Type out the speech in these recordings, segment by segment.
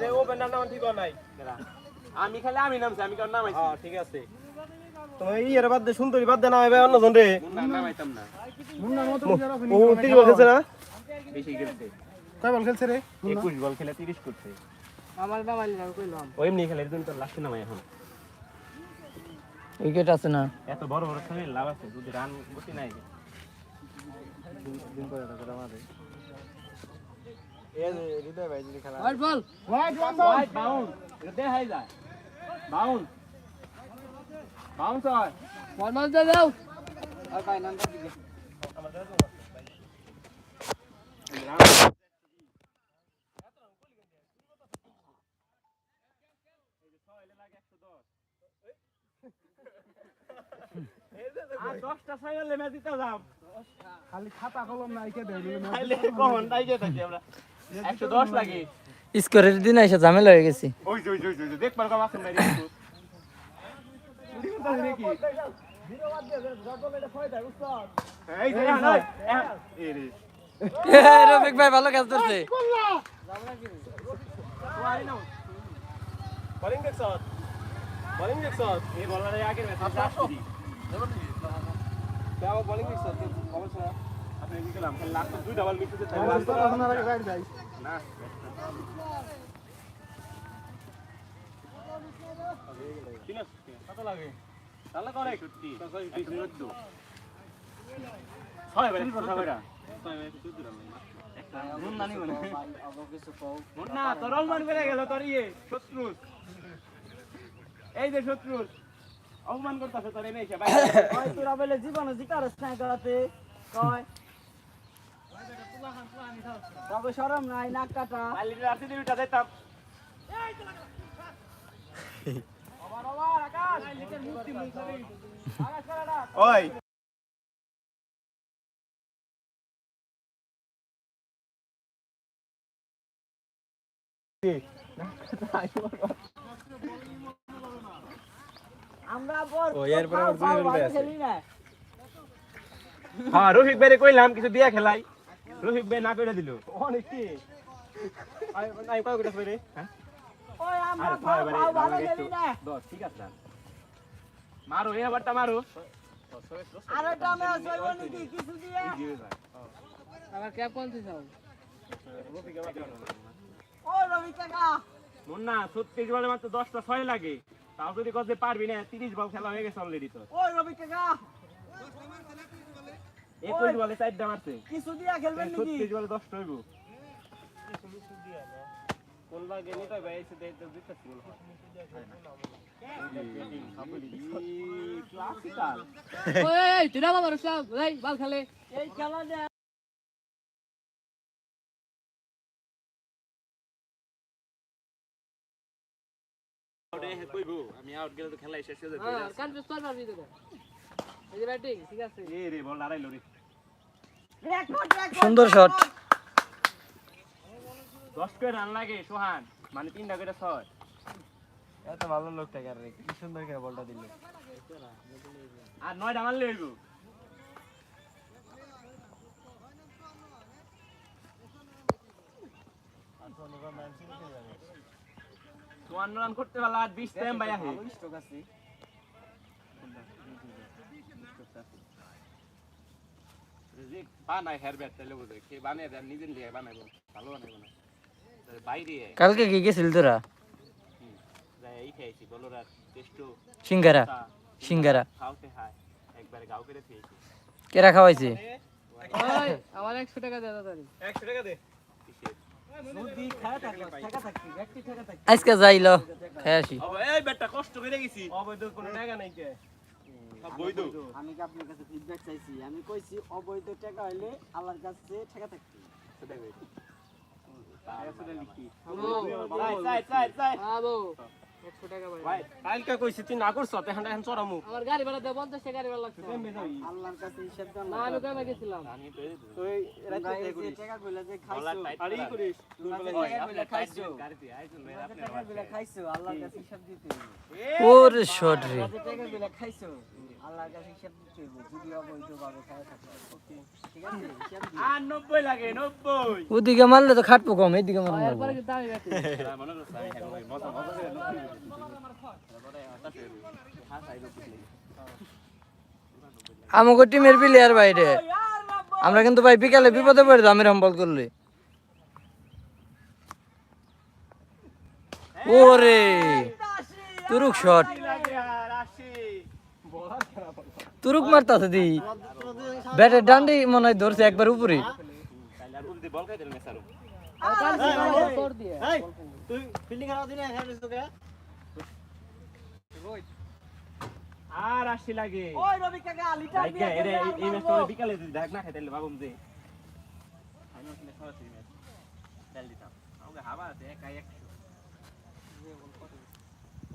যে ও বেনার নাম ঠিক নাই। আমি খালি আমি নামছি আমি কারণ নামাইছি? হ্যাঁ ঠিক আছে। তুমি ইয়ের বাদ দে সুন্দরী বাদ দে নামাইবে অন্যজন রে। না ও বল খেলছে না? বেশি খেলছে। কয় বল খেলছে রে একুশ বল খেলে তিরিশ করছে। আমার নামাইলি না কইলাম ও এমনি খেলে এর তো লাস্টে নামাই এখন। উইকেট আছে না। এত বড় বড় খেলে লাভ আছে যদি রান গতি নাই। হোয়াইট বল হোয়াইট বাউন্স এটা দেখাই যায়। বাউন্স বাউন্স হয়। বল মার দে দাও। আর কাই নাম দিকে। দশটা সাইকেলে যাও খালি খাতা কলম নাই কে দেবে খাইলে কখন তাইকে থাকি আমরা? একশো দশ লাগে। স্কোরের দিন এসে ঝামেলা হয়ে গেছি। ওই ওই ওই ওই দেখ পারো কাম আছেন বাইরে। কিন্তু। চুরি করতাছে নাকি? এই যে, এখন, এই, এখন, এই রফিক ভাই ভালো কাজ করছে। বলিং এই যে শত্রুর। অপমান করতেছে তোর এনে এসে জীবনে জিকারস না করাতে? কয়? তবে শরম নাই নাক কাটা কালির রাতে দিয়ে উঠা যাইতাম। ওই আমরা বল ও, এরপরে আবার ফাও, ফাও, জুনিয়র ভালো ভাই আছে। খেলি না হ্যাঁ রফিক ভাইরে কইলাম কিছু দিয়া খেলাই রফিক ভাই না কইরা দিল। অনেক কি আমি কয় করে রে। হ্যাঁ? ওই আমরা ভালো ভালো খেলি না। দশ ঠিক আছে মারো এই আবারটা মারো। আর একটা ম্যাচ হইব নাকি কিছু দিয়ে? আবার ক্যাপ কোন চাও ও রবি কাকা। মন না ছত্রিশ বলে মাত্র দশটা ছয় লাগে। তাও যদি করতে পারবি না তিরিশ বল খেলা হয়ে গেছে অলরেডি তো ওই রবি কাকা। একুশ বলে চারটা মারছে? কিছু দিয়া খেলবেন নাকি? ছত্রিশ বলে দশটা হইব। কোন লাগে নিতে ভাই এসে দেখতে দিতেছি ক্লাসিক্যাল ওই তুই না বাবার সব এই বল খেলে। এই খেলা আমি আউট গেলে তো খেলাই শেষ হয়ে হ্যাঁ যাবে তো সুন্দর শট দশ করে রান লাগে সোহান। মানে তিনটা করে ছয়। এত ভালো লোকটা কার রে কি সুন্দর করে বলটা দিল। আর নয়টা মারলে হইব। চুয়ান্ন রান করতে পারলে আর বিশ টাইম ভাই আহে বানাই হেয়ার ব্যাট তাহলে বুঝে কে বানিয়ে দেন নিজের লিয়ে বানাইবো ভালো বানাইবো না। বাইরে কালকে কি গেছিল তোরা? এই খেয়েছি বলোরা টেস্টো সিঙ্গারা সিঙ্গারা। খাওয়াতে একবারে গাও করে খেয়েছি। কেরা খাওয়াইছে? আমার 100 টাকা দে দাদা একশো টাকা দে। আজকে যাইলো খাই আসি। এই কষ্ট করে গেছি। অবৈধ কোনো টাকা নাই কে? সব বৈধ আমি কি আপনার কাছে ফিডব্যাক চাইছি? আমি কইছি অবৈধ টাকা হইলে আল্লাহর কাছে ঠেকা থাকতি সেটাই বৈধ। তারপরে লিখি আমো চাই চাই চাই। চাই আমো 100 টাকা ভাই। ভাই কালকে কইছি তুই না করছ তেহান এখন চড়ামু। আমার গাড়ি ভাড়া দে 50 টাকা গাড়ি ভাড়া লাগছে। আল্লাহর কাছে হিসাব জান না আমি কবে গেছিলাম। আমি তুই রাতে তোমরা এই যে টাকাগুলো যে গলা খাইছো আর ই করিস। তোমরা যে ওই টাকাগুলো আপনি খাইছো খাইছো গাড়িতে আইছেন ভাই আপনি টাকাগুলো খাইছো আল্লাহর কাছে হিসাব দিতে। ওরে শট রে তোমরা যে খাইছো আল্লাহর। আর ওদিকে মারলে তো খাটবো কম, এদিকে মারলে। আমাকে টিমের বাইরে আমরা কিন্তু ভাই বিকালে বিপদে পড়ে আমি রম্বল করলে ওরে, তুরুক শট তুরুক মারতাছে দি। ব্যাটের ডান্ডি মনে হয় ধরছে একবার উপরে। আর আসি লাগে। ওই রবি কাকা লিটার দিয়ে এই- এই ম্যাচটা বিকালে যদি ঢাক না খাই তাহলে ভাবুম যে। ফাইনাল খেলে সরাসরি ম্যাচ। দিতাম। আমাকে হাওয়া আছে একাই একশো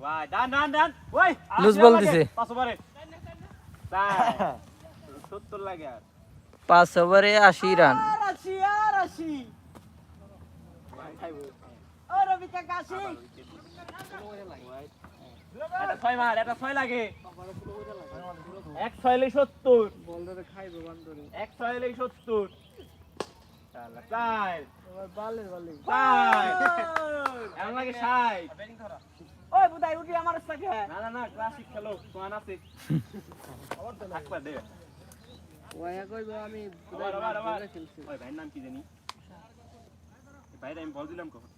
ওয়াই ডান ডান ডান ওই দিছে। বারে সত্তর লাগে আর। পাঁচ ওভারে আশি রান। আর আর আসি ও রবি কাকা আসি এটা ছয় মার এটা ছয় লাগে। এক ছয় লেই সত্তর। বল ধরে খাইবো বান্দরে। এক ছয় লেই সত্তর এমন লাগে ষাট? ওই বুদাই উঠি আমার সাথে। না না না ক্লাসিক খেলো সোয়ান আছে। থাকবা দে। ওয়া কইবো আমি আবার, আবার, আবার। ওই ভাইয়ের নাম কি জানি? ভাইরে আমি বল দিলাম কখন?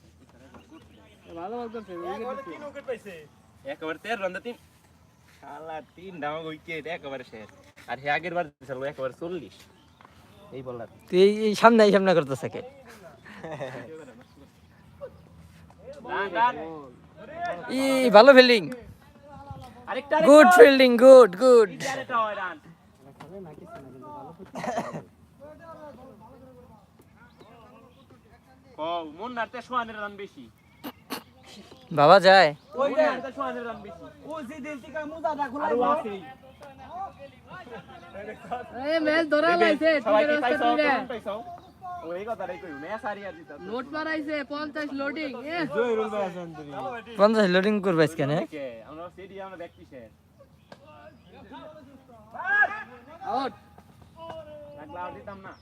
ভালো বল করছে উইকেট দিছে। একেবারে তের রান তিন। শালা তিন ডাউন উইকেট একেবারে শেষ। আর হে আগের বার দিছিল একেবারে চল্লিশ। এই বললাম তুই এই- সামনে এই সামনে করতেছে কে? রান ই ভালো fielding good fielding good good বাবা যায়। ধরা লাইছে সবাই কি টিকের পাইছো রাস্তা দুইটা কেমন পাইছো ওই কথাটাই কই ম্যাচ হারিয়ে দিতা নোট মারাইছে 50 লোডিং এ জয়রুল ভাই পঞ্চাশ লোডিং করবে কেন আমরা